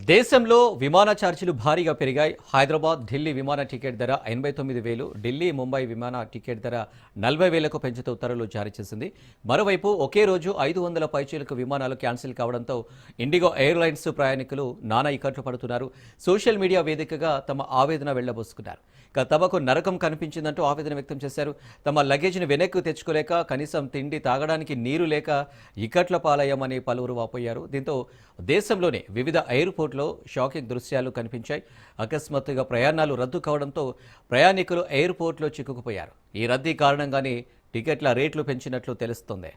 దేశంలో విమాన ఛార్జీలు భారీగా పెరిగాయి. హైదరాబాద్ ఢిల్లీ విమాన టికెట్ ధర ఎనభై తొమ్మిది వేలు ఢిల్లీ ముంబై విమాన టికెట్ ధర నలభై వేలకు పెంచుతూ ఉత్తర్వులు జారీ చేసింది. మరోవైపు ఒకే రోజు ఐదు వందల పైచీలకు విమానాలు క్యాన్సిల్ కావడంతో ఇండిగో ఎయిర్లైన్స్ ప్రయాణికులు నానా ఇక్కట్లు పడుతున్నారు. సోషల్ మీడియా వేదికగా తమ ఆవేదన వెళ్ళబోసుకున్నారు. ఇక తమకు నరకం కనిపించిందంటూ ఆవేదన వ్యక్తం చేశారు. తమ లగేజ్ని వెనక్కు తెచ్చుకోలేక కనీసం తిండి తాగడానికి నీరు లేక ఇక్కట్ల పాలయ్యామని పలువురు వాపోయారు. దీంతో దేశంలోనే వివిధ ఎయిర్పోర్ట్లో షాకింగ్ దృశ్యాలు కనిపించాయి. అకస్మాత్తుగా ప్రయాణాలు రద్దు కావడంతో ప్రయాణికులు ఎయిర్పోర్ట్లో చిక్కుకుపోయారు. ఈ రద్దీ కారణంగానే టికెట్ల రేట్లు పెంచినట్లు తెలుస్తోంది.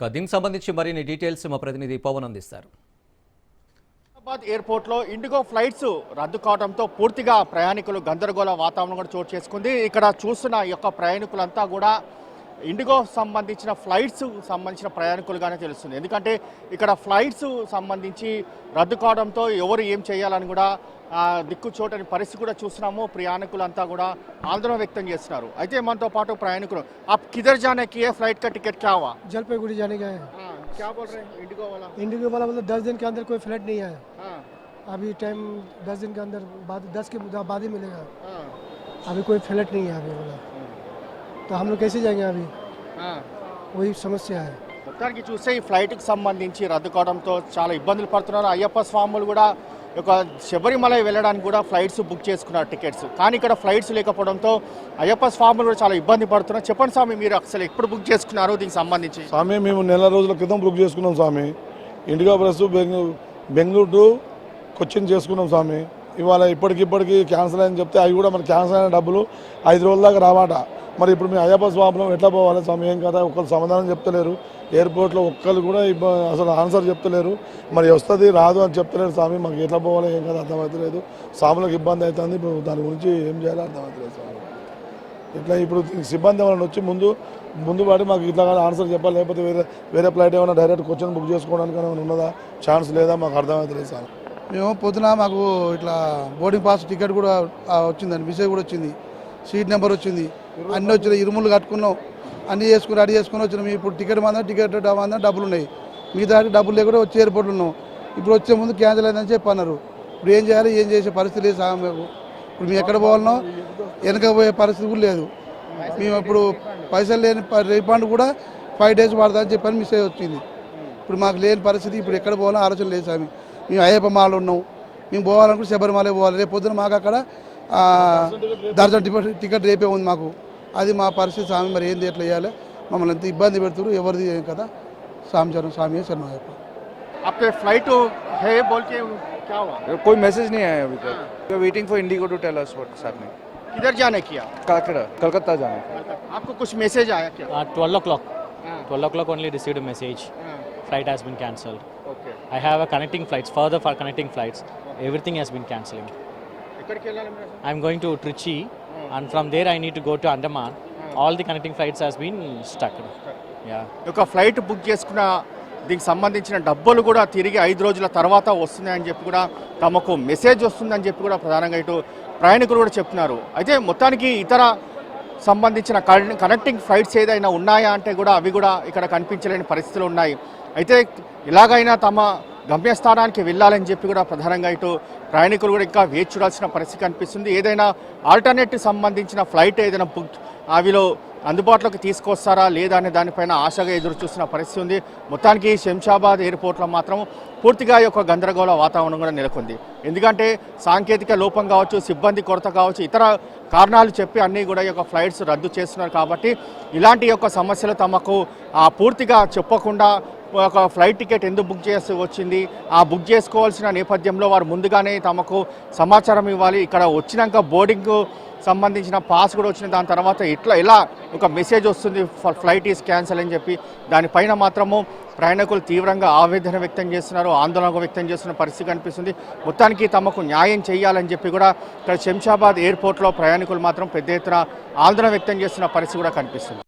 దీనికి సంబంధించి మరిన్ని డీటెయిల్స్ మా ప్రతినిధి పవన్ అందిస్తారు. హైదరాబాద్ ఎయిర్పోర్ట్లో ఇండిగో ఫ్లైట్స్ రద్దు కావడంతో పూర్తిగా ప్రయాణికులు గందరగోళ వాతావరణం కూడా చోటు చేసుకుంది. ఇక్కడ చూస్తున్న ఈ యొక్క ప్రయాణికులంతా కూడా ఇండిగో సంబంధించిన ఫ్లైట్స్ సంబంధించిన ప్రయాణికులుగానే తెలుస్తుంది. ఎందుకంటే ఇక్కడ ఫ్లైట్స్ సంబంధించి రద్దు కావడంతో ఎవరు ఏం చేయాలని కూడా ఆ, దిక్కు చోటని పరిస్థితి కూడా చూస్తున్నాము ప్రయాణికులంతా కూడా ఆందోళన వ్యక్తం చేస్తున్నారు అయితే మనతో పాటు ప్రయాణికులు आप किधर जाने की है फ्लाइट का टिकट क्या हुआ जलपाईगुड़ी जाने का है हाँ, क्या बोल रहे हैं इंडिगो वाला इंडिगो वाला मतलब दस दिन के अंदर कोई फ्लाइट नहीं है हाँ, अभी टाइम दस दिन के अंदर बाद दस के बाद- बाद ही मिलेगा हाँ, अभी कोई फ्लाइट नहीं है अभी बोला तो हम लोग कैसे जाएंगे अभी हाँ। वही समस्या है మొత్తానికి చూస్తే ఈ ఫ్లైట్కి సంబంధించి రద్దు కావడంతో చాలా ఇబ్బందులు పడుతున్నారు అయ్యప్ప స్వాములు కూడా ఒక శబరిమల వెళ్ళడానికి కూడా ఫ్లైట్స్ బుక్ చేసుకున్నారు టికెట్స్ కానీ ఇక్కడ ఫ్లైట్స్ లేకపోవడంతో అయ్యప్ప స్వాములు కూడా చాలా ఇబ్బంది పడుతున్నారు. చెప్పండి స్వామి మీరు అసలు ఎప్పుడు బుక్ చేసుకున్నారు దీనికి సంబంధించి? స్వామి మేము నెల రోజుల క్రితం బుక్ చేసుకున్నాం స్వామి. ఇండిగో ప్రెస్ బెంగళూరు టు కొచ్చిన్ చేసుకున్నాం స్వామి. ఇవాళ ఇప్పటికిప్పటికి క్యాన్సిల్ అని చెప్తే అవి కూడా మనకి క్యాన్సిల్ అయిన డబ్బులు ఐదు రోజుల దాకా రావాట. మరి ఇప్పుడు మేము అయ్యప్ప స్వామిలో ఎట్లా పోవాలి స్వామి? ఏం కదా ఒక్కరు సమాధానం చెప్తలేరు. ఎయిర్పోర్ట్లో ఒక్కరు కూడా అసలు ఆన్సర్ చెప్తలేరు. మరి వస్తుంది రాదు అని చెప్తలేరు స్వామి. మాకు ఎట్లా పోవాలి? ఏం కదా అర్థమవుతలేదు. స్వాములకు ఇబ్బంది అవుతుంది. ఇప్పుడు దాని గురించి ఏం చేయాలో అర్థమవుతలేదు స్వామి. ఇట్లా ఇప్పుడు సిబ్బంది ఏమైనా వచ్చి ముందు ముందు పాటు మాకు ఇట్లా కానీ ఆన్సర్ చెప్పాలి. లేకపోతే వేరే వేరే ఫ్లైట్ ఏమైనా డైరెక్ట్ క్వశ్చన్ బుక్ చేసుకోవడానికి ఏమైనా ఉన్నదా? ఛాన్స్ లేదా? మాకు అర్థమవుతలేదు సార్ మేము పొద్దున మాకు ఇట్లా బోర్డింగ్ పాస్ టికెట్ కూడా వచ్చిందండి. మెసేజ్ కూడా వచ్చింది. సీట్ నెంబర్ వచ్చింది. అన్నీ వచ్చినాయి ఇరుములు కట్టుకున్నాం. అన్నీ చేసుకుని రెడీ చేసుకుని వచ్చినాం. ఇప్పుడు టికెట్ మాత్రం టికెట్ మాత్రం డబ్బులు ఉన్నాయి. మిగతా డబ్బులు లేకుండా వచ్చి ఎయిర్పోర్ట్లో ఉన్నాం. ఇప్పుడు వచ్చే ముందు క్యాన్సిల్ అయిందని చెప్పి అన్నారు. ఇప్పుడు ఏం చేయాలి ఏం చేసే పరిస్థితి లేదు సార్ మేము ఇప్పుడు మేము ఎక్కడ పోవాలనో వెనక పోయే పరిస్థితి కూడా లేదు. మేము ఇప్పుడు పైసలు లేని ప- రీఫండ్ కూడా ఫైవ్ డేస్ పడుతుందని చెప్పని మెసేజ్ వచ్చింది. ఇప్పుడు మాకు లేని పరిస్థితి ఇప్పుడు ఎక్కడ పోవాలో ఆలోచన లేదు స్వామి మేము అయ్యప్ప మాలు ఉన్నాం. మేము పోవాలనుకుంటే శబరిమల పోవాలి. రేపు పొద్దున మాకు అక్కడ దర్శన దర్శనం టికెట్ టికెట్ రేపే ఉంది మాకు. అది మా పరిస్థితి స్వామి మరి ఏంది ఎట్లా చేయాలి మమ్మల్ని ఎంత ఇబ్బంది పెడుతున్నారు ఎవరిది ఏం కదా స్వామి చరణం స్వామి శరణం అయ్యప్ప आपके फ्लाइट है बोल के क्या हुआ कोई मैसेज नहीं आया अभी तक we are waiting for IndiGo to tell us what's happening किधर जाने किया कालकटा कलकत्ता जाना है आपको कुछ मैसेज आया क्या Uh, 12 o'clock. हाँ. 12 o'clock only received a message. Flight has been cancelled. Okay I have a connecting flights. Further for connecting flights, everything has been cancelling. ఎక్కడికి వెళ్ళాలి మీరు To Trichy, and from there I need to go to Andaman. All the connecting flights has been stuck. Yeah. ఒక flight book చేసుకున్న దీనికి సంబంధించిన డబ్బులు కూడా తిరిగి ఐదు రోజుల తర్వాత వస్తున్నాయని చెప్పి కూడా తమకు మెసేజ్ వస్తుందని చెప్పి కూడా ప్రధానంగా ఇటు ప్రయాణికులు కూడా చెప్తున్నారు అయితే మొత్తానికి ఇతర సంబంధించిన కన్- కనెక్టింగ్ ఫ్లైట్స్ ఏదైనా ఉన్నాయా అంటే కూడా అవి కూడా ఇక్కడ కనిపించలేని పరిస్థితులు ఉన్నాయి అయితే ఇలాగైనా తమ గమ్యస్థానానికి వెళ్ళాలని చెప్పి కూడా ప్రధానంగా ఇటు ప్రయాణికులు కూడా ఇంకా వేచి చూడాల్సిన పరిస్థితి కనిపిస్తుంది. ఏదైనా ఆల్టర్నేటివ్ సంబంధించిన ఫ్లైట్ ఏదైనా బుక్ అవిలో అందుబాటులోకి తీసుకొస్తారా లేదా అనే దానిపైన ఆశగా ఎదురు చూస్తున్న పరిస్థితి ఉంది. మొత్తానికి శంషాబాద్ ఎయిర్పోర్ట్లో మాత్రం పూర్తిగా ఈ యొక్క గందరగోళ వాతావరణం కూడా నెలకొంది. ఎందుకంటే సాంకేతిక లోపం కావచ్చు సిబ్బంది కొరత కావచ్చు ఇతర కారణాలు చెప్పి అన్నీ కూడా ఈ యొక్క ఫ్లైట్స్ రద్దు చేస్తున్నారు కాబట్టి ఇలాంటి యొక్క సమస్యలు తమకు ఆ, పూర్తిగా చెప్పకుండా ఒక ఫ్లైట్ టికెట్ ఎందుకు బుక్ చేసి వచ్చింది? ఆ బుక్ చేసుకోవాల్సిన నేపథ్యంలో వారు ముందుగానే తమకు సమాచారం ఇవ్వాలి. ఇక్కడ వచ్చినాక బోర్డింగ్ సంబంధించిన పాస్ కూడా వచ్చిన దాని తర్వాత ఇట్లా ఇలా ఒక మెసేజ్ వస్తుంది. ఫ- ఫ్లైట్ ఈస్ క్యాన్సల్ అని చెప్పి. దానిపైన మాత్రము ప్రయాణికులు తీవ్రంగా ఆవేదన వ్యక్తం చేస్తున్నారు. ఆందోళన వ్యక్తం చేస్తున్న పరిస్థితి కనిపిస్తుంది. మొత్తానికి తమకు న్యాయం చేయాలని చెప్పి కూడా ఇక్కడ శంషాబాద్ ఎయిర్పోర్ట్లో ప్రయాణికులు మాత్రం పెద్ద ఎత్తున ఆందోళన వ్యక్తం చేస్తున్న పరిస్థితి కూడా కనిపిస్తుంది.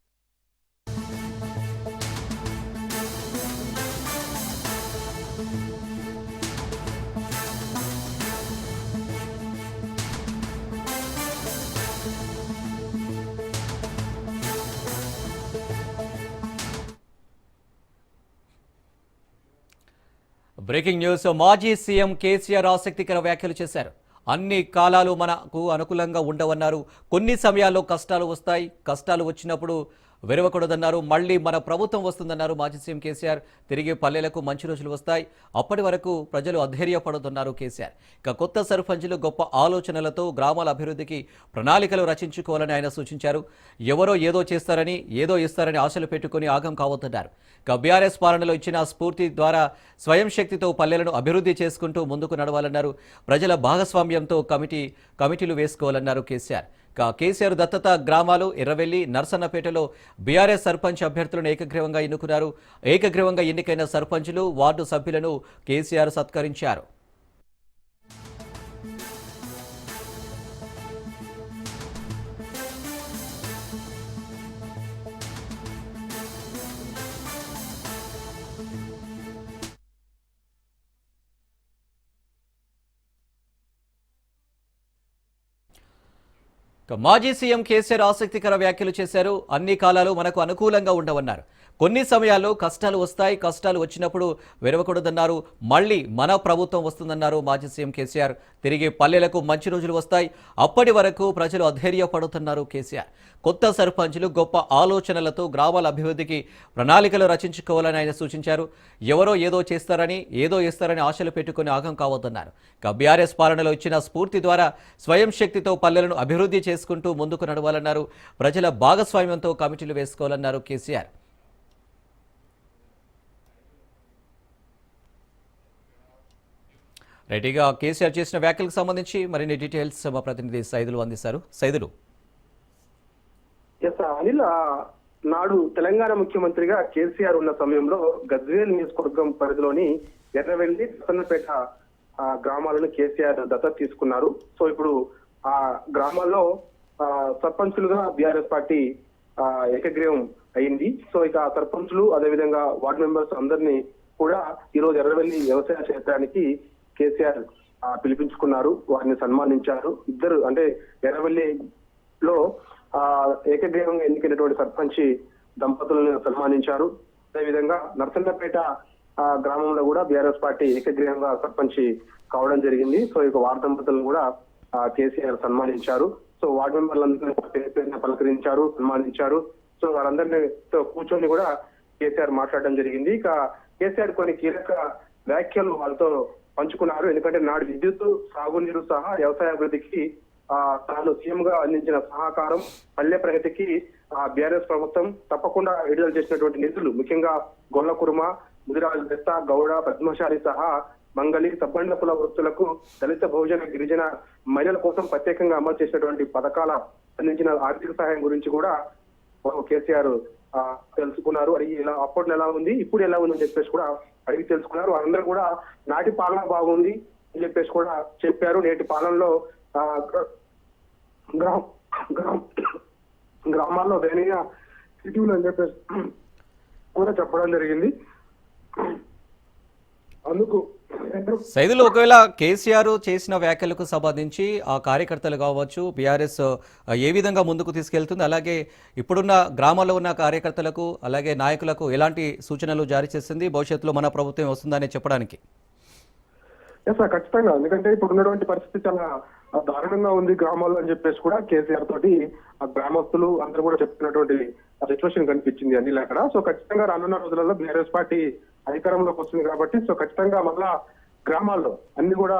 Breaking news. మాజీ సీఎం కేసీఆర్ ఆసక్తికర వ్యాఖ్యలు చేశారు. అన్ని కాలాలు మనకు అనుకూలంగా ఉండవన్నారు. కొన్ని సమయాల్లో కష్టాలు వస్తాయి. కష్టాలు వచ్చినప్పుడు విరవకూడదన్నారు. మళ్ళీ మన ప్రభుత్వం వస్తుందన్నారు మాజీ సీఎం కేసీఆర్. తిరిగి పల్లెలకు మంచి రోజులు వస్తాయి. అప్పటి వరకు ప్రజలు అధైర్యపడొద్దన్నారు కేసీఆర్. ఇక కొత్త సర్పంచులు గొప్ప ఆలోచనలతో గ్రామాల అభివృద్ధికి ప్రణాళికలు రచించుకోవాలని ఆయన సూచించారు. ఎవరో ఏదో చేస్తారని ఏదో ఇస్తారని ఆశలు పెట్టుకుని ఆగం కావద్దన్నారు. ఇక బీఆర్ఎస్ పాలనలో ఇచ్చిన స్ఫూర్తి ద్వారా స్వయం శక్తితో పల్లెలను అభివృద్ధి చేసుకుంటూ ముందుకు నడవాలన్నారు. ప్రజల భాగస్వామ్యంతో కమిటీ కమిటీలు వేసుకోవాలన్నారు కేసీఆర్. కేసీఆర్ దత్తత గ్రామాలు ఎర్రవెల్లి నర్సన్నపేటలో బీఆర్ఎస్ సర్పంచ్ అభ్యర్థులను ఏకగ్రీవంగా ఎన్నుకున్నారు. ఏకగ్రీవంగా ఎన్నికైన సర్పంచులు వార్డు సభ్యులను కేసీఆర్ సత్కరించారు. మాజీ సీఎం కేసీఆర్ ఆసక్తికర వ్యాఖ్యలు చేశారు. అన్ని కాలాలు మనకు అనుకూలంగా ఉండవన్నారు. కొన్ని సమయాల్లో కష్టాలు వస్తాయి కష్టాలు వచ్చినప్పుడు విరవకూడదన్నారు. మళ్ళీ మన ప్రభుత్వం వస్తుందన్నారు మాజీ సీఎం కేసీఆర్. తిరిగి పల్లెలకు మంచి రోజులు వస్తాయి. అప్పటి వరకు ప్రజలు అధైర్యపడుతున్నారు కేసీఆర్. కొత్త సర్పంచులు గొప్ప ఆలోచనలతో గ్రామాల అభివృద్ధికి ప్రణాళికలు రచించుకోవాలని ఆయన సూచించారు. ఎవరో ఏదో చేస్తారని ఏదో ఇస్తారని ఆశలు పెట్టుకుని ఆగం కావద్దన్నారు. ఇక బీఆర్ఎస్ పాలనలో ఇచ్చిన స్ఫూర్తి ద్వారా స్వయం శక్తితో పల్లెలను అభివృద్ధి చేసుకుంటూ ముందుకు నడవాలన్నారు. ప్రజల భాగస్వామ్యంతో కమిటీలు వేసుకోవాలన్నారు కేసీఆర్. రైట్గా కేసీఆర్ చేసిన వ్యాఖ్యలకు సంబంధించి మరిన్ని డీటెయిల్స్ మా ప్రతినిధి సైదులు అందిస్తారు. సైదులు. ఎస్ అనిల్ నాడు తెలంగాణ ముఖ్యమంత్రిగా కేసీఆర్ ఉన్న సమయంలో గజ్వేల్ నియోజకవర్గం పరిధిలోని ఎర్రవెల్లి ప్రసన్నపేట గ్రామాలను కేసీఆర్ దత్తత తీసుకున్నారు. సో ఇప్పుడు ఆ గ్రామాల్లో సర్పంచులుగా బీఆర్ఎస్ పార్టీ ఏకగ్రీవం అయింది. సో ఇక సర్పంచులు అదేవిధంగా వార్డు మెంబర్స్ అందరినీ కూడా ఈరోజు ఎర్రవెల్లి వ్యవసాయ క్షేత్రానికి కేసీఆర్ ఆ, పిలిపించుకున్నారు వారిని సన్మానించారు. ఇద్దరు అంటే ఎర్రవెల్లిలో ఆ ఏకగ్రీవంగా ఎన్నికైనటువంటి సర్పంచ్ దంపతులను సన్మానించారు. అదేవిధంగా నర్సన్నపేట గ్రామంలో కూడా బీఆర్ఎస్ పార్టీ ఏకగ్రీవంగా సర్పంచ్ కావడం జరిగింది. సో ఇక వార్డు దంపతులను కూడా కేసీఆర్ సన్మానించారు. సో వార్డు మెంబర్లందరినీ పేరు పలకరించారు సన్మానించారు. సో వారందరితో కూర్చొని కూడా కేసీఆర్ మాట్లాడడం జరిగింది. ఇక కేసీఆర్ కొన్ని కీలక వ్యాఖ్యలు వాళ్ళతో పంచుకున్నారు. ఎందుకంటే నాడు విద్యుత్ సాగునీరు సహా వ్యవసాయ అభివృద్ధికి ఆ తాను సీఎం గా అందించిన సహకారం పల్లె ప్రగతికి ఆ బీఆర్ఎస్ ప్రభుత్వం తప్పకుండా విడుదల చేసినటువంటి నిధులు. ముఖ్యంగా గొల్ల కుర్మ ముదిరాజు దత్త గౌడ పద్మశాలి సహా మంగళి సబ్బండ కుల వృత్తులకు దళిత బహుజన గిరిజన మహిళల కోసం ప్రత్యేకంగా అమలు చేసినటువంటి పథకాల అందించిన ఆర్థిక సహాయం గురించి కూడా కేసీఆర్ తెలుసుకున్నారు. అడిగి ఇలా అప్పట్లో ఎలా ఉంది ఇప్పుడు ఎలా ఉంది అని చెప్పేసి కూడా అడిగి తెలుసుకున్నారు. అందరూ కూడా నాటి పాలన బాగుంది అని చెప్పేసి కూడా చెప్పారు. నేటి పాలనలో ఆ, గ్రామ గ్రామ గ్రామాల్లో దయనీయ స్థితి అని చెప్పేసి కూడా చెప్పడం జరిగింది. అందుకు సైదులు ఒకవేళ కేసీఆర్ చేసిన వ్యాఖ్యలకు సంబంధించి ఆ కార్యకర్తలు కావచ్చు బీఆర్ఎస్ ఏ విధంగా ముందుకు తీసుకెళ్తుంది అలాగే ఇప్పుడున్న గ్రామాల్లో ఉన్న కార్యకర్తలకు అలాగే నాయకులకు ఎలాంటి సూచనలు జారీ చేసింది భవిష్యత్తులో మన ప్రభుత్వం వస్తుందని చెప్పడానికి? ఎస్ సార్ ఖచ్చితంగా. ఎందుకంటే ఇప్పుడు ఉన్నటువంటి పరిస్థితి చాలా దారుణంగా ఉంది గ్రామాల్లో అని చెప్పేసి కూడా కేసీఆర్ తోటి ఆ గ్రామస్తులు అందరూ కూడా చెప్తున్నటువంటి సిచ్యువేషన్ కనిపించింది అన్ని అక్కడ. సో ఖచ్చితంగా రానున్న రోజులలో బీఆర్ఎస్ పార్టీ అధికారంలోకి వస్తుంది కాబట్టి సో ఖచ్చితంగా మళ్ళా గ్రామాల్లో అన్ని కూడా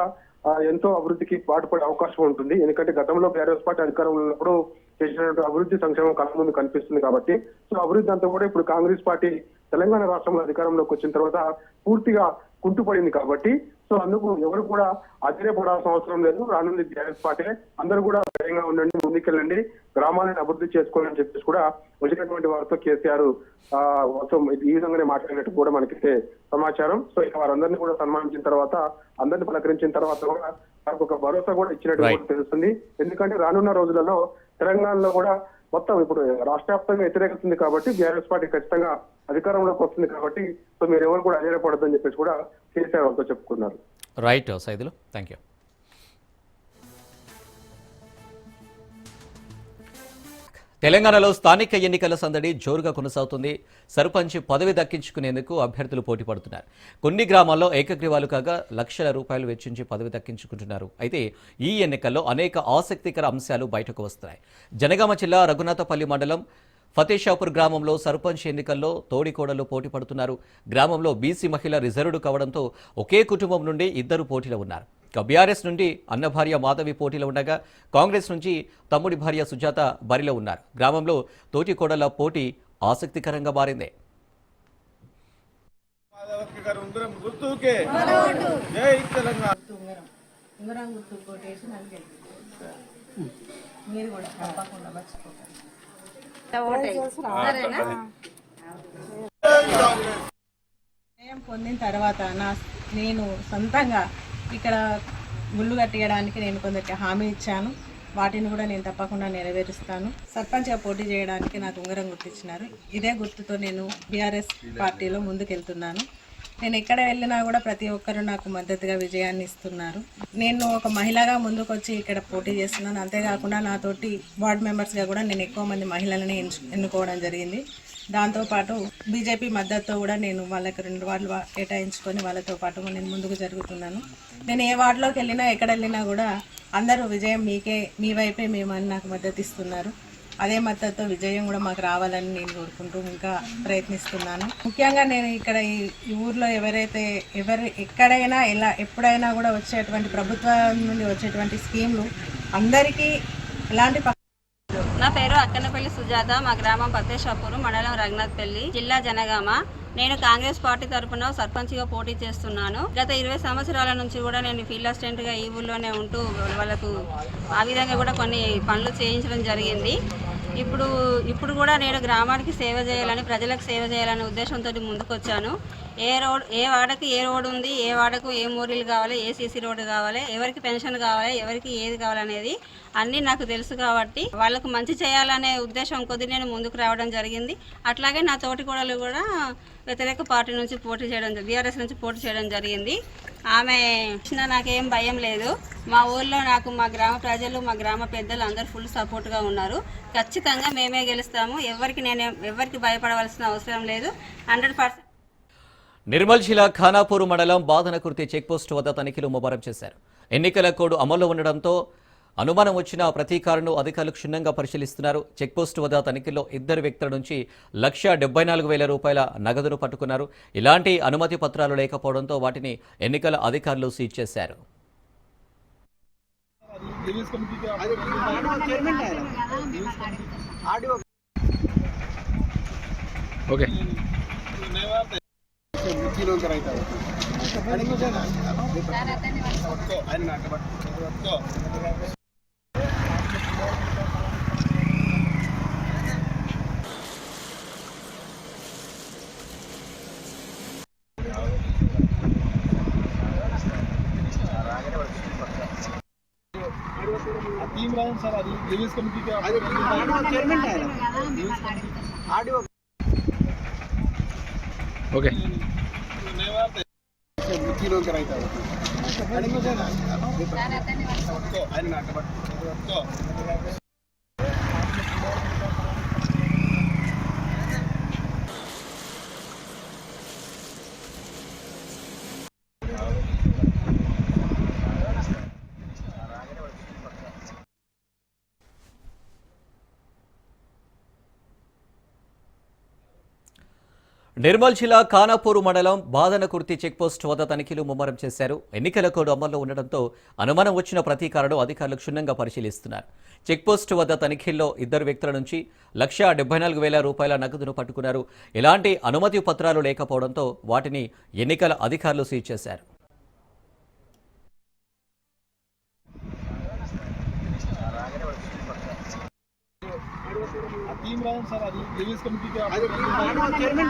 ఎంతో అభివృద్ధికి పాటుపడే అవకాశం ఉంటుంది. ఎందుకంటే గతంలో బీఆర్ఎస్ పార్టీ అధికారంలో ఉన్నప్పుడు చేసినటువంటి అభివృద్ధి సంక్షేమం కళ్ళ ముందు కనిపిస్తుంది కాబట్టి సో అభివృద్ధి అంతా కూడా ఇప్పుడు కాంగ్రెస్ పార్టీ తెలంగాణ రాష్ట్రంలో అధికారంలోకి వచ్చిన తర్వాత పూర్తిగా కుంటుపడింది కాబట్టి సో అందుకు ఎవరు కూడా ఆశ్చర్యపడాల్సిన అవసరం లేదు. రానుంది బీఆర్ఎస్ పార్టీ అందరూ కూడా ధైర్యంగా ఉండండి ముందుకెళ్ళండి గ్రామాలను అభివృద్ధి చేసుకోవాలని చెప్పేసి కూడా వచ్చినటువంటి వారితో కేసీఆర్ ఆ, ఈ విధంగానే మాట్లాడినట్టు కూడా మనకైతే సమాచారం. సో ఇక వారందరినీ కూడా సన్మానించిన తర్వాత అందరిని పలకరించిన తర్వాత కూడా మనకు ఒక భరోసా కూడా ఇచ్చినట్టు తెలుస్తుంది. ఎందుకంటే రానున్న రోజులలో తెలంగాణలో కూడా మొత్తం ఇప్పుడు రాష్ట్ర వ్యాప్తంగా వ్యతిరేకతుంది కాబట్టి బీఆర్ఎస్ పార్టీ ఖచ్చితంగా అధికారంలోకి వస్తుంది కాబట్టి సో మీరు ఎవరు కూడా అజయపడద్దని చెప్పేసి కూడా కేసీఆర్ వాళ్ళతో చెప్పుకున్నారు. రైట్ సైదులు థ్యాంక్ యూ తెలంగాణలో స్థానిక ఎన్నికల సందడి జోరుగా కొనసాగుతుంది. సర్పంచ్ పదవి దక్కించుకునేందుకు అభ్యర్థులు పోటీ పడుతున్నారు. కొన్ని గ్రామాల్లో ఏకగ్రీవాలు కాగా లక్షల రూపాయలు వెచ్చించి పదవి దక్కించుకుంటున్నారు. అయితే ఈ ఎన్నికల్లో అనేక ఆసక్తికర అంశాలు బయటకు వస్తున్నాయి. జనగామ జిల్లా రఘునాథపల్లి మండలం ఫతేషాపూర్ గ్రామంలో సర్పంచ్ ఎన్నికల్లో తోడికోడలు పోటీ పడుతున్నారు. గ్రామంలో బీసీ మహిళ రిజర్వ్డ్ కావడంతో ఒకే కుటుంబం నుండి ఇద్దరు పోటీలో ఉన్నారు. బీఆర్ఎస్ నుండి అన్న భార్య మాధవి పోటీలో ఉండగా కాంగ్రెస్ నుంచి తమ్ముడి భార్య సుజాత బరిలో ఉన్నారు. గ్రామంలో తోటికోడల పోటీ ఆసక్తికరంగా మారింది. పొందిన తర్వాత నా నేను సొంతంగా ఇక్కడ గుళ్ళు కట్టియడానికి నేను కొందరికి హామీ ఇచ్చాను. వాటిని కూడా నేను తప్పకుండా నెరవేరుస్తాను. సర్పంచ్గా పోటీ చేయడానికి నాకు ఉంగరం గుర్తించినారు. ఇదే గుర్తుతో నేను బీఆర్ఎస్ పార్టీలో ముందుకెళ్తున్నాను. నేను ఎక్కడ వెళ్ళినా కూడా ప్రతి ఒక్కరూ నాకు మద్దతుగా విజయాన్ని ఇస్తున్నారు. నేను ఒక మహిళగా ముందుకొచ్చి ఇక్కడ పోటీ చేస్తున్నాను. అంతేకాకుండా నాతోటి వార్డ్ మెంబర్స్గా కూడా నేను ఎక్కువ మంది మహిళలని ఎన్నుకోవడం జరిగింది. దాంతోపాటు బీజేపీ మద్దతుతో కూడా నేను వాళ్ళకి రెండు వార్డులు కేటాయించుకొని వాళ్ళతో పాటు నేను ముందుకు జరుగుతున్నాను. నేను ఏ వార్డులోకి వెళ్ళినా ఎక్కడ వెళ్ళినా కూడా అందరూ విజయం మీకే మీ వైపే మేమని నాకు మద్దతు ఇస్తున్నారు. అదే మద్దతుతో విజయం కూడా మాకు రావాలని నేను కోరుకుంటూ ఇంకా ప్రయత్నిస్తున్నాను. ముఖ్యంగా నేను ఇక్కడ ఈ ఊర్లో ఎవరైతే ఎవరు ఎక్కడైనా ఎలా ఎప్పుడైనా కూడా వచ్చేటువంటి ప్రభుత్వం నుండి వచ్చేటువంటి స్కీమ్లు అందరికీ ఎలాంటి పేరు అక్కనపల్లి సుజాత. మా గ్రామం పత్తేషాపూర్ మండలం రఘునాథ్పల్లి జిల్లా జనగామ. నేను కాంగ్రెస్ పార్టీ తరఫున సర్పంచ్గా పోటీ చేస్తున్నాను. గత ఇరవై సంవత్సరాల నుంచి కూడా నేను ఫీల్డ్ అసిస్టెంట్గా ఈ ఊళ్ళోనే ఉంటూ వాళ్ళకు ఆ విధంగా కూడా కొన్ని పనులు చేయించడం జరిగింది. ఇప్పుడు ఇప్పుడు కూడా నేను గ్రామానికి సేవ చేయాలని ప్రజలకు సేవ చేయాలనే ఉద్దేశంతో ముందుకొచ్చాను. ఏ రోడ్ ఏ వాడకి ఏ రోడ్ ఉంది ఏ వాడకు ఏ మోరీలు కావాలి ఏ సీసీ రోడ్డు కావాలి ఎవరికి పెన్షన్ కావాలి ఎవరికి ఏది కావాలనేది అన్నీ నాకు తెలుసు కాబట్టి వాళ్ళకు మంచి చేయాలనే ఉద్దేశం కొద్ది నేను ముందుకు రావడం జరిగింది. అట్లాగే నా తోటికోడలు కూడా వ్యతిరేక పార్టీ నుంచి పోటీ చేయడం బీఆర్ఎస్ నుంచి పోటీ చేయడం జరిగింది. ఆమె ఇచ్చిన నాకేం భయం లేదు. మా ఊళ్ళో నాకు మా గ్రామ ప్రజలు మా గ్రామ పెద్దలు అందరూ ఫుల్ సపోర్ట్గా ఉన్నారు. ఖచ్చితంగా మేమే గెలుస్తాము. ఎవరికి నేను ఎవరికి భయపడవలసిన అవసరం లేదు. హండ్రెడ్ పర్సెంట్ నిర్మల్ జిల్లా ఖానాపూర్ మండలం బాధనకుర్తి చెక్పోస్ట్ వద్ద తనిఖీలు ముమ్మరం చేశారు. ఎన్నికల కోడ్ అమల్లో ఉండడంతో అనుమానం వచ్చిన ప్రతి కారును అధికారులు క్షుణ్ణంగా పరిశీలిస్తున్నారు. చెక్పోస్ట్ వద్ద తనిఖీల్లో ఇద్దరు వ్యక్తుల నుంచి లక్ష డెబ్బై నాలుగు వేల రూపాయల నగదును పట్టుకున్నారు. ఇలాంటి అనుమతి పత్రాలు లేకపోవడంతో వాటిని ఎన్నికల అధికారులు సీజ్ చేశారు. ఇమ్రాన్ సార్ అది విలేజ్ కమిటీకి ఆడియో ఓకే మిర్చిలోకి రైతాడు ఆయన నాకు నిర్మల్ జిల్లా ఖానాపూర్ మండలం బాదనకుర్తి చెక్పోస్ట్ వద్ద తనిఖీలు ముమ్మరం చేశారు. ఎన్నికల కోడ్ అమల్లో ఉండడంతో అనుమానం వచ్చిన ప్రతీకారను అధికారులు క్షుణ్ణంగా పరిశీలిస్తున్నారు. చెక్పోస్ట్ వద్ద తనిఖీల్లో ఇద్దరు వ్యక్తుల నుంచి లక్ష నాలుగు వేల రూపాయల నగదును పట్టుకున్నారు. ఎలాంటి అనుమతి పత్రాలు లేకపోవడంతో వాటిని ఎన్నికల అధికారులు సీజ్ చేశారు. बुलाया सर आज देवीस कमिटी के चेयरमैन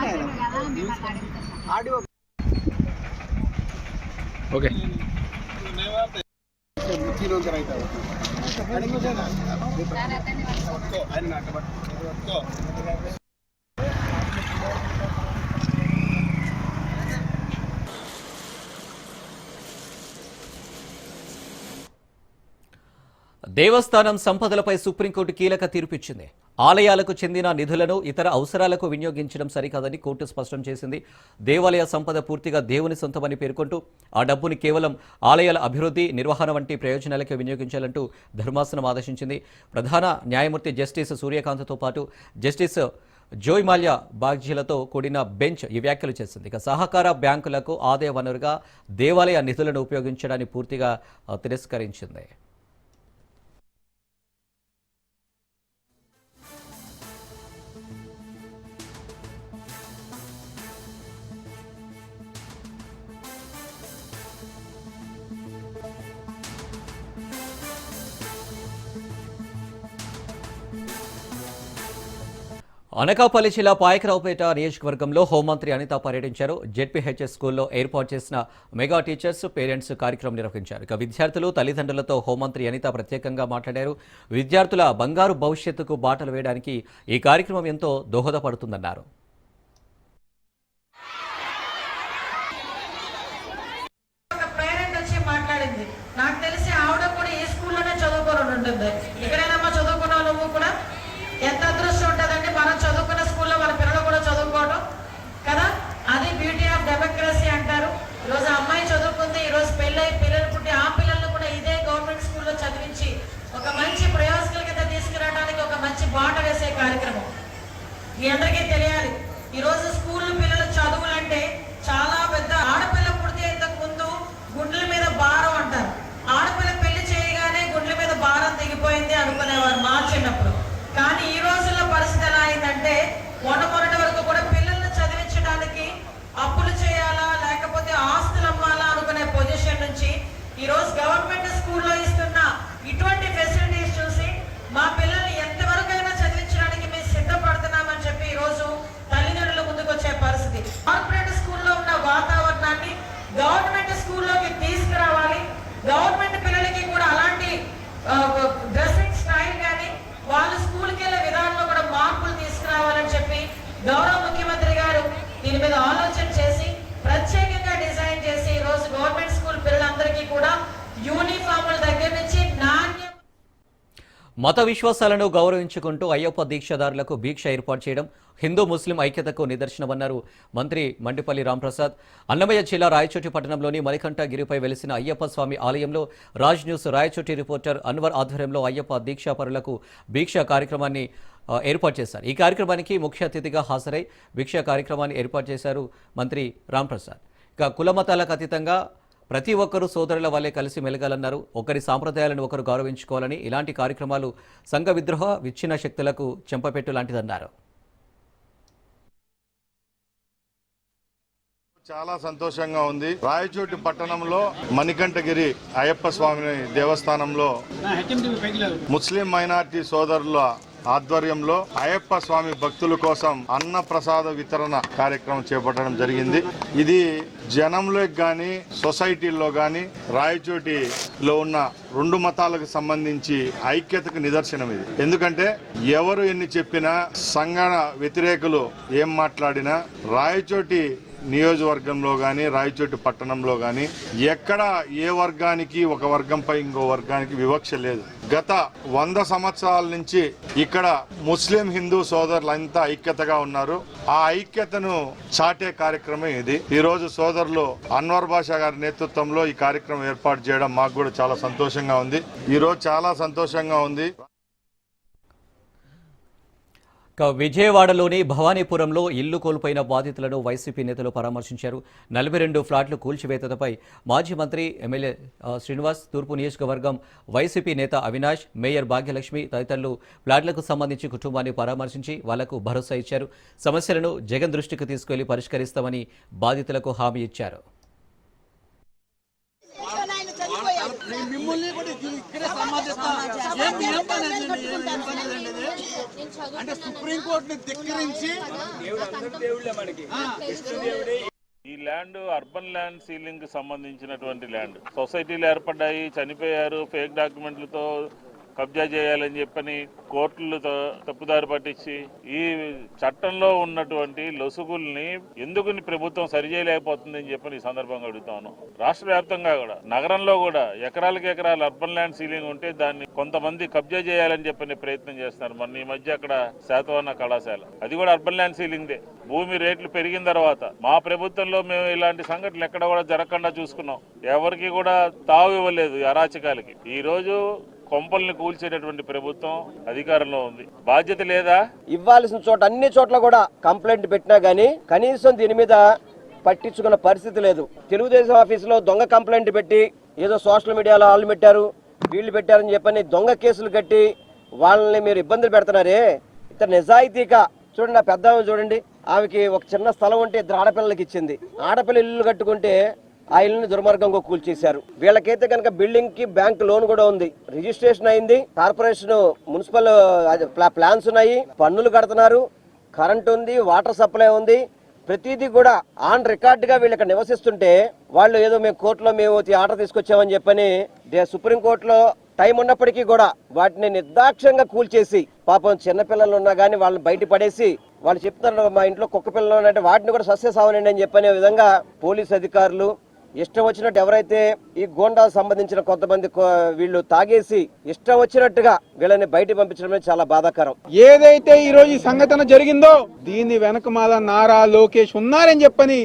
ओके करायचं దేవస్థానం సంపదలపై సుప్రీంకోర్టు కీలక తీర్పిచ్చింది. ఆలయాలకు చెందిన నిధులను ఇతర అవసరాలకు వినియోగించడం సరికాదని కోర్టు స్పష్టం చేసింది. దేవాలయ సంపద పూర్తిగా దేవుని సొంతమని పేర్కొంటూ ఆ డబ్బుని కేవలం ఆలయాల అభివృద్ధి నిర్వహణ వంటి ప్రయోజనాలకే వినియోగించాలంటూ ధర్మాసనం ఆదేశించింది. ప్రధాన న్యాయమూర్తి జస్టిస్ సూర్యకాంత్తో పాటు జస్టిస్ జోయ్ మాల్యా బాగ్జీలతో కూడిన బెంచ్ ఈ వ్యాఖ్యలు చేసింది. ఇక సహకార బ్యాంకులకు ఆదాయ వనరుగా దేవాలయ నిధులను ఉపయోగించడాన్ని పూర్తిగా తిరస్కరించింది. అనకాపల్లి జిల్లా పాయకరావుపేట నియోజకవర్గంలో హోంమంత్రి అనిత పర్యటించారు. జెడ్పీహెచ్ఎస్ స్కూల్లో ఏర్పాటు చేసిన మెగా టీచర్స్ పేరెంట్స్ కార్యక్రమం నిర్వహించారు. ఇక విద్యార్థులు తల్లిదండ్రులతో హోంమంత్రి అనిత ప్రత్యేకంగా మాట్లాడారు. విద్యార్థుల బంగారు భవిష్యత్తుకు బాటలు వేయడానికి ఈ కార్యక్రమం ఎంతో దోహదపడుతుందన్నారు. నాకు తెలిసి ఆవిడ కూడా ఈ స్కూల్లోనే ఉంటుంది ఇక్కడేనమ్మా చదువుకున్నావు నువ్వు కూడా ఎంత అదృష్టం ఉంటుందండి మనం చదువుకున్న స్కూల్లో మన పిల్లలు కూడా చదువుకోవడం కదా అది బ్యూటీ ఆఫ్ డెమోక్రసీ అంటారు ఈరోజు అమ్మాయి చదువుకుంది ఈరోజు పెళ్ళై పిల్లలు పుట్టి ఆ పిల్లల్ని కూడా ఇదే గవర్నమెంట్ స్కూల్లో చదివించి ఒక మంచి ప్రయోజకుల కింద తీసుకురావడానికి ఒక మంచి బాట వేసే కార్యక్రమం. మీ అందరికీ తెలియాలి ఈరోజు రోజు స్కూల్ పిల్లల చదువులంటే చాలా పెద్ద ఆడపిల్ల పుడితే ఇంతకు ముందు గుండెల మీద భారం అంటారు. ఆడపిల్ల పెళ్ళి చేయగానే గుండెల మీద భారం దిగిపోయింది అనుకునేవారు మా చిన్నప్పుడు. కానీ ఈ రోజుల్లో పరిస్థితి ఎలా అయిందంటే మొన్న మొన్నటి వరకు కూడా పిల్లల్ని చదివించడానికి అప్పులు చేయాలా లేకపోతే ఆస్తులు అమ్మాలా అనుకునే పొజిషన్ నుంచి ఈరోజు గవర్నమెంట్ స్కూల్లో ఇస్తున్న ఇటువంటి ఫెసిలిటీస్ చూసి మా పిల్లలు ఎంతవరకైనా చదివించడానికి మేము సిద్ధపడుతున్నామని చెప్పి ఈ రోజు తల్లిదండ్రుల ముందుకు వచ్చే పరిస్థితి కార్పొరేట్ స్కూల్లో ఉన్న వాతావరణాన్ని గవర్నమెంట్ స్కూల్లోకి తీసుకురావాలి. గవర్నమెంట్ పిల్లలకి కూడా అలాంటి డ్రెస్సింగ్ స్టైల్ కానీ వాళ్ళు స్కూల్కి వెళ్ళే విధానంలో కూడా మార్పులు తీసుకురావాలని చెప్పి గౌరవ ముఖ్యమంత్రి గారు దీని మీద ఆలోచన చేసి ప్రత్యేకంగా డిజైన్ చేసి ఈరోజు రోజు గవర్నమెంట్ స్కూల్ పిల్లలందరికీ కూడా యూనిఫామ్ల దగ్గర నుంచి నాణ్య మత విశ్వాసాలను గౌరవించుకుంటూ అయ్యప్ప దీక్షదారులకు భీక్ష ఏర్పాటు చేయడం హిందూ ముస్లిం ఐక్యతకు నిదర్శనమన్నారు మంత్రి మండిపల్లి రాంప్రసాద్. అన్నమయ్య జిల్లా రాయచోటి పట్టణంలోని మలికంఠగిరిపై వెలిసిన అయ్యప్ప స్వామి ఆలయంలో రాజ్ న్యూస్ రాయచోటి రిపోర్టర్ అన్వర్ ఆధ్వర్యంలో అయ్యప్ప దీక్షాపరులకు భీక్ష కార్యక్రమాన్ని ఏర్పాటు చేశారు. ఈ కార్యక్రమానికి ముఖ్య అతిథిగా హాజరై భిక్ష కార్యక్రమాన్ని ఏర్పాటు చేశారు మంత్రి రాంప్రసాద్. ఇక కులమతాలకు అతీతంగా ప్రతి ఒక్కరూ సోదరుల వల్లే కలిసి మెలగాలన్నారు. ఒకరి సాంప్రదాయాలను ఒకరు గౌరవించుకోవాలని ఇలాంటి కార్యక్రమాలు సంఘ విద్రోహ విచ్ఛిన్న శక్తులకు చెంపపెట్టు లాంటిదన్నారు. చాలా సంతోషంగా ఉంది. రాయచోటి పట్టణంలో మణికంఠగిరి అయ్యప్ప స్వామి దేవస్థానంలో ముస్లిం మైనార్టీ సోదరుల ఆధ్వర్యంలో అయ్యప్ప స్వామి భక్తుల కోసం అన్న ప్రసాద వితరణ కార్యక్రమం చేపట్టడం జరిగింది. ఇది జనంలోకి కానీ సొసైటీల్లో కానీ రాయచోటిలో ఉన్న రెండు మతాలకు సంబంధించి ఐక్యతకు నిదర్శనం ఇది. ఎందుకంటే ఎవరు ఎన్ని చెప్పినా సంఘ వ్యతిరేకులు ఏం మాట్లాడినా రాయచోటి నియోజకవర్గంలో కానీ రాయచోటి పట్టణంలో కానీ ఎక్కడ ఏ వర్గానికి ఒక వర్గంపై ఇంకో వర్గానికి వివక్ష లేదు. గత వంద సంవత్సరాల నుంచి ఇక్కడ ముస్లిం హిందూ సోదరులంతా ఐక్యతగా ఉన్నారు. ఆ ఐక్యతను చాటే కార్యక్రమం ఇది. ఈ రోజు సోదరులు అన్వర్ బాషా గారి నేతృత్వంలో ఈ కార్యక్రమం ఏర్పాటు చేయడం మాకు కూడా చాలా సంతోషంగా ఉంది. ఈ రోజు చాలా సంతోషంగా ఉంది. విజయవాడలోని భవానీపురంలో ఇల్లు కోల్పోయిన బాధితులను వైసీపీ నేతలు పరామర్శించారు. నలభై రెండు ఫ్లాట్లు కూల్చివేతపై మాజీ మంత్రి ఎమ్మెల్యే శ్రీనివాస్ తూర్పు నియోజకవర్గం వైసీపీ నేత అవినాష్ మేయర్ భాగ్యలక్ష్మి తదితరులు ఫ్లాట్లకు సంబంధించి కుటుంబాన్ని పరామర్శించి వాళ్ళకు భరోసా ఇచ్చారు. సమస్యలను జగన్ దృష్టికి తీసుకెళ్ళి పరిష్కరిస్తామని బాధితులకు హామీ ఇచ్చారు. అంటే సుప్రీంకోర్టుని ధిక్కరించి ఈ ల్యాండ్ అర్బన్ ల్యాండ్ సీలింగ్ సంబంధించినటువంటి ల్యాండ్. సొసైటీలు ఏర్పడ్డాయి చనిపోయారు ఫేక్ డాక్యుమెంట్లతో కబ్జా చేయాలని చెప్పని కోర్టులు తప్పుదారి పట్టించి ఈ చట్టంలో ఉన్నటువంటి లొసుగుల్ని ఎందుకు ప్రభుత్వం సరిచేయలేకపోతుంది అని చెప్పని ఈ సందర్భంగా అడుగుతాను రాష్ట్ర వ్యాప్తంగా కూడా నగరంలో కూడా ఎకరాలకు ఎకరాలు అర్బన్ ల్యాండ్ సీలింగ్ ఉంటే దాన్ని కొంతమంది కబ్జా చేయాలని చెప్పని ప్రయత్నం చేస్తున్నారు. మొన్న ఈ మధ్య అక్కడ శాతవన్న కళాశాల. అది కూడా అర్బన్ ల్యాండ్ సీలింగ్దే భూమి రేట్లు పెరిగిన తర్వాత మా ప్రభుత్వంలో మేము ఇలాంటి సంఘటనలు ఎక్కడ కూడా జరగకుండా చూసుకున్నాం. ఎవరికి కూడా తావు ఇవ్వలేదు అరాచకాలకి. ఈ రోజు కొంపల్ని కూల్చేటటువంటి ప్రభుత్వం అధికారంలో ఉంది. బాధ్యత లేదా? ఇవ్వాల్సిన చోట అన్ని చోట్ల కూడా కంప్లైంట్ పెట్టినా గానీ కనీసం దీని మీద పట్టించుకున్న పరిస్థితి లేదు. తెలుగుదేశం ఆఫీసులో దొంగ కంప్లైంట్ పెట్టి ఏదో సోషల్ మీడియాలో వాళ్ళు పెట్టారు వీళ్ళు పెట్టారని చెప్పని దొంగ కేసులు కట్టి వాళ్ళని మీరు ఇబ్బందులు పెడుతున్నారే? ఇతర నిజాయితీగా చూడండి ఆ పెద్ద చూడండి. ఆమెకి ఒక చిన్న స్థలం ఉంటే ఇద్దరు ఆడపిల్లలకి ఇచ్చింది. ఆడపిల్ల ఇల్లు కట్టుకుంటే ఆ ఇల్లుని దుర్మార్గంగా కూల్చేశారు. వీళ్ళకైతే కనుక బిల్డింగ్కి బ్యాంక్ లోన్ కూడా ఉంది. రిజిస్ట్రేషన్ అయింది. కార్పొరేషన్ మున్సిపల్ అది ప్లా- ప్లాన్స్ ఉన్నాయి. పన్నులు కడుతున్నారు. కరెంట్ ఉంది వాటర్ సప్లై ఉంది. ప్రతిదీ కూడా ఆన్ రికార్డ్గా వీళ్ళు ఇక్కడ నివసిస్తుంటే వాళ్ళు ఏదో మేము కోర్టులో మేము ఆర్డర్ తీసుకొచ్చామని చెప్పని దే- సుప్రీం కోర్టులో టైం ఉన్నప్పటికీ కూడా వాటిని నిర్దాక్ష్యంగా కూల్చేసి పాపం చిన్నపిల్లలు ఉన్నా కానీ వాళ్ళని బయట పడేసి వాళ్ళు చెప్తున్నారు మా ఇంట్లో కుక్క పిల్లలు ఉన్నాయంటే వాటిని కూడా సస్య సావనండి అని చెప్పనే విధంగా పోలీస్ అధికారులు ఇష్టం వచ్చినట్టు ఎవరైతే ఈ గోండాకు సంబంధించిన కొంతమంది వీళ్ళు తాగేసి ఇష్టం వచ్చినట్టుగా వీళ్ళని బయట పంపించడమే చాలా బాధాకరం. ఏదైతే ఈ రోజు ఈ సంఘటన జరిగిందో దీని వెనక మాల నారా లోకేష్ ఉన్నారని చెప్పని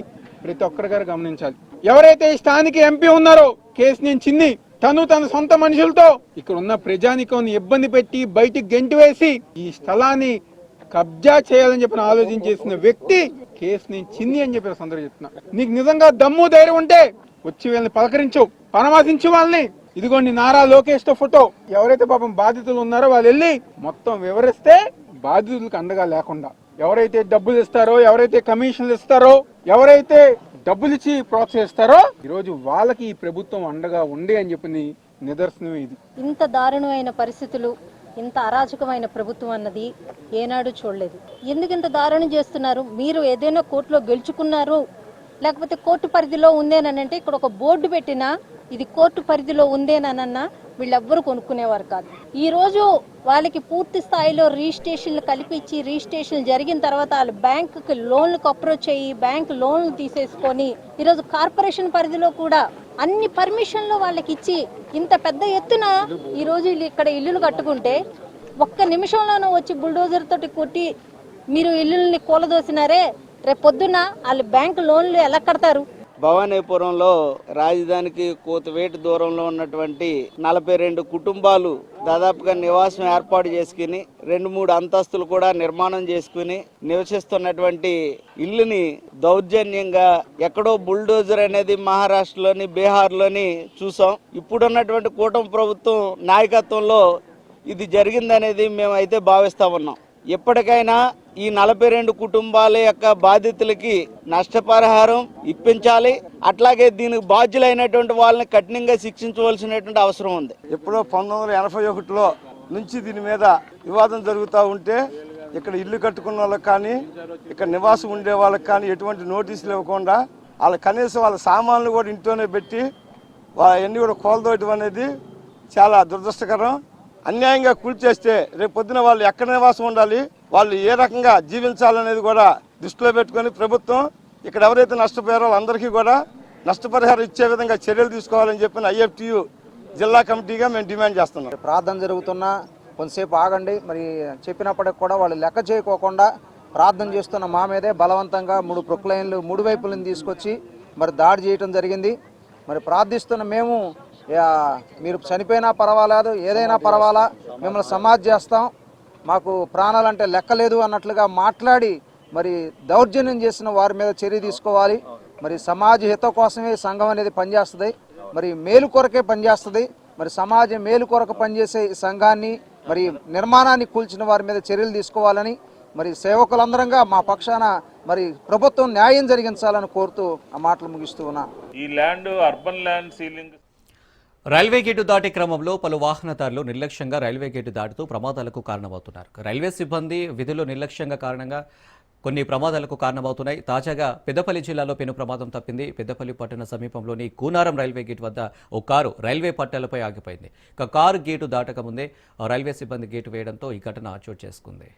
ప్రతి ఒక్కరి గారు గమనించాలి. ఎవరైతే ఈ స్థానిక ఎంపీ ఉన్నారో కేసు నేను చిన్ని తను తన సొంత మనుషులతో ఇక్కడ ఉన్న ప్రజానికం ఇబ్బంది పెట్టి బయటికి గెంటి వేసి ఈ స్థలాన్ని కబ్జా చేయాలని చెప్పి ఆలోచించేసిన వ్యక్తి కేసు నేను చిన్ని అని చెప్పి సందరూ చెప్తున్నా. నీకు నిజంగా దమ్ము ధైర్యం ఉంటే వచ్చి వీళ్ళని పలకరించు పరామర్శించు వాళ్ళని. ఇదిగోండి నారా లోకేష్తో ఫోటో. ఎవరైతే పాపం బాధితులు ఉన్నారో వాళ్ళు వెళ్ళి మొత్తం వివరిస్తే బాధితులకు అండగా లేకుండా. ఎవరైతే డబ్బులు ఇస్తారో ఎవరైతే కమిషన్లు ఇస్తారో ఎవరైతే డబ్బులు ఇచ్చి ప్రోత్సహిస్తారో ఈరోజు వాళ్ళకి ఈ ప్రభుత్వం అండగా ఉండే అని చెప్పి నిదర్శనం ఇది. ఇంత దారుణమైన పరిస్థితులు ఇంత అరాచకమైన ప్రభుత్వం అన్నది ఏనాడు చూడలేదు. ఎందుకు ఇంత దారుణం చేస్తున్నారు? మీరు ఏదైనా కోర్టులో గెలుచుకున్నారు? లేకపోతే కోర్టు పరిధిలో ఉందేనంటే ఇక్కడ ఒక బోర్డు పెట్టినా ఇది కోర్టు పరిధిలో ఉందేనన్నా వీళ్ళెవ్వరూ కొనుక్కునేవారు కాదు. ఈ రోజు వాళ్ళకి పూర్తి స్థాయిలో రిజిస్ట్రేషన్లు కల్పించి రిజిస్ట్రేషన్ జరిగిన తర్వాత వాళ్ళు బ్యాంకుకి లోన్లకు అప్రోచ్ అయ్యి బ్యాంక్ లోన్లు తీసేసుకొని ఈరోజు కార్పొరేషన్ పరిధిలో కూడా అన్ని పర్మిషన్లు వాళ్ళకి ఇచ్చి ఇంత పెద్ద ఎత్తున ఈ రోజు ఇక్కడ ఇల్లులు కట్టుకుంటే ఒక్క నిమిషంలోనూ వచ్చి బుల్డోజర్ తోటి కొట్టి మీరు ఇల్లుల్ని కూలదోసినారే రేపు పొద్దున వాళ్ళు బ్యాంకు లోన్లు ఎలా కడతారు? భవానీపురంలో రాజధానికి కోతవేటు దూరంలో ఉన్నటువంటి నలభై రెండు కుటుంబాలు దాదాపుగా నివాసం ఏర్పాటు చేసుకుని రెండు మూడు అంతస్తులు కూడా నిర్మాణం చేసుకుని నివసిస్తున్నటువంటి ఇల్లుని దౌర్జన్యంగా ఎక్కడో బుల్డోజర్ అనేది మహారాష్ట్రలోని బీహార్లోని చూసాం. ఇప్పుడున్నటువంటి కూటమి ప్రభుత్వం నాయకత్వంలో ఇది జరిగిందనేది మేమైతే భావిస్తా ఉన్నాం. ఎప్పటికైనా ఈ నలభై రెండు కుటుంబాల యొక్క బాధితులకి నష్టపరిహారం ఇప్పించాలి. అట్లాగే దీనికి బాధ్యులైనటువంటి వాళ్ళని కఠినంగా శిక్షించవలసినటువంటి అవసరం ఉంది. ఎప్పుడో పంతొమ్మిది వందల ఎనభై ఒకటిలో నుంచి దీని మీద వివాదం జరుగుతూ ఉంటే ఇక్కడ ఇల్లు కట్టుకున్న వాళ్ళకి కానీ ఇక్కడ నివాసం ఉండే వాళ్ళకి కానీ ఎటువంటి నోటీసులు ఇవ్వకుండా వాళ్ళ కనీసం వాళ్ళ సామాన్లు కూడా ఇంట్లోనే పెట్టి అవన్నీ కూడా కోలదోయటం అనేది చాలా దురదృష్టకరం. అన్యాయంగా కూల్చేస్తే రేపు పొద్దున వాళ్ళు ఎక్కడ నివాసం ఉండాలి? వాళ్ళు ఏ రకంగా జీవించాలనేది కూడా దృష్టిలో పెట్టుకొని ప్రభుత్వం ఇక్కడ ఎవరైతే నష్టపోయారో వాళ్ళందరికీ కూడా నష్టపరిహారం ఇచ్చే విధంగా చర్యలు తీసుకోవాలని చెప్పిన ఐఎఫ్టియు జిల్లా కమిటీగా మేము డిమాండ్ చేస్తున్నాం. ప్రార్థన జరుగుతున్నా కొంతసేపు ఆగండి. మరి చెప్పినప్పటికి కూడా వాళ్ళు లెక్క చేయకోకుండా ప్రార్థన చేస్తున్న మా మీదే బలవంతంగా మూడు ప్రొక్లైన్లు మూడు వైపులను తీసుకొచ్చి మరి దాడి చేయటం జరిగింది. మరి ప్రార్థిస్తున్న మేము మీరు చనిపోయినా పర్వాలేదు ఏదైనా పర్వాలా మిమ్మల్ని సమాధి చేస్తాం. మాకు ప్రాణాలంటే లెక్కలేదు అన్నట్లుగా మాట్లాడి మరి దౌర్జన్యం చేసిన వారి మీద చర్య తీసుకోవాలి. మరి సమాజ హిత కోసమే సంఘం అనేది పనిచేస్తుంది. మరి మేలు కొరకే పనిచేస్తుంది. మరి సమాజం మేలు కొరకు పనిచేసే ఈ సంఘాన్ని మరి నిర్మాణాన్ని కూల్చిన వారి మీద చర్యలు తీసుకోవాలని మరి సేవకులందరంగా మా పక్షాన మరి ప్రభుత్వం న్యాయం జరిగించాలని కోరుతూ ఆ మాటలు ముగిస్తూ ఉన్నా. ఈ land urban land ceiling railway gate దాటే క్రమంలో పలు వాహనదారులు నిర్లక్ష్యంగా రైల్వే గేటు దాటుతూ ప్రమాదాలకు కారణమవుతున్నారు. రైల్వే సిబ్బంది విధులు నిర్లక్ష్యంగా కారణంగా కొన్ని ప్రమాదాలకు కారణమవుతున్నాయి. తాజాగా పెద్దపల్లి జిల్లాలో పెను ప్రమాదం తప్పింది. పెద్దపల్లి పట్టణ సమీపంలోని కూనారం రైల్వే గేట్ వద్ద ఓ కారు రైల్వే పట్టాలపై ఆగిపోయింది. ఇక కారు గేటు దాటకముందే రైల్వే సిబ్బంది గేటు వేయడంతో ఈ ఘటన చోటు చేసుకుంది.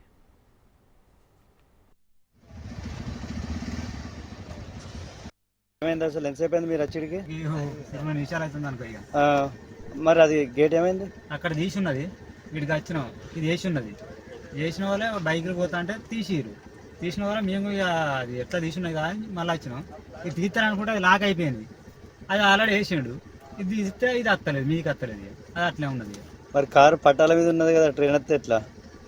ఏమైంది అసలు? ఎంతసేపు అయింది మీరు వచ్చేటికి ఇరవై నిమిషాలు అవుతుంది అనుకో ఇక. మరి అది గేట్ ఏమైంది? అక్కడ తీసి ఉన్నది. వీడికి వచ్చినాం ఇది వేసి ఉన్నది. వేసిన వాళ్ళే బైక్లు పోతా అంటే తీసిరు. తీసిన వాళ్ళ మేము ఇక అది ఎట్లా తీసినది కదా అని మళ్ళీ వచ్చినాం. ఇది తీస్తారనుకుంటే అది లాక్ అయిపోయింది. అది ఆల్రెడీ వేసిండు. ఇది తీస్తే ఇది అత్తలేదు మీకు అత్తలేదు అది అట్లే ఉన్నది మరి కారు పట్టాల మీద ఉన్నది కదా ట్రైన్ వస్తే ఎట్లా?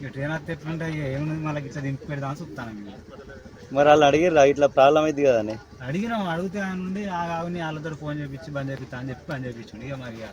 ఇక ట్రైన్ వస్తే ఎట్లుంటే ఇక ఏమున్నది మళ్ళీ ఇట్లా దింపి పెడదామని చూస్తాను మరి వాళ్ళు అడిగిర్రా ఇట్లా ప్రాబ్లం అయింది కదా అని. అడిగినాం అడిగితే ఆయన నుండి ఆ ఆవుని వాళ్ళతో ఫోన్ చేపించి బంద్ చేపిస్తా అని చెప్పి బంద్ చేపించండి. ఇక మరి ఇక.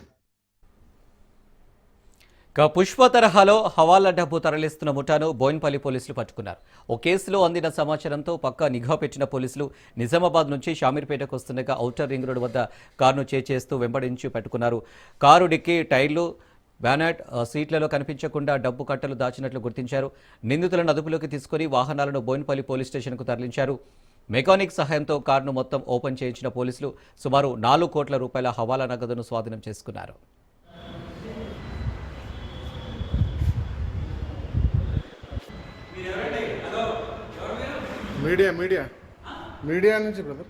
ఇక పుష్ప తరహాలో హవాలా డబ్బు తరలిస్తున్న ముఠాను బోయిన్పల్లి పోలీసులు పట్టుకున్నారు. ఓ కేసులో అందిన సమాచారంతో పక్కా నిఘా పెట్టిన పోలీసులు నిజామాబాద్ నుంచి షామీర్పేటకు వస్తుండగా ఔటర్ రింగ్ రోడ్ వద్ద కారును చేచేస్తూ వెంబడించి పట్టుకున్నారు. కారు డిక్కీ టైర్లు బ్యానట్ సీట్లలో కనిపించకుండా డబ్బు కట్టలు దాచినట్లు గుర్తించారు. నిందితులను అదుపులోకి తీసుకుని వాహనాలను బోయినపల్లి పోలీస్ స్టేషన్కు తరలించారు. మెకానిక్ సహాయంతో కారును మొత్తం ఓపెన్ చేయించిన పోలీసులు సుమారు నాలుగు కోట్ల రూపాయల హవాలా నగదును స్వాధీనం చేసుకున్నారు. Media media. మీడియా నుంచి బ్రదర్.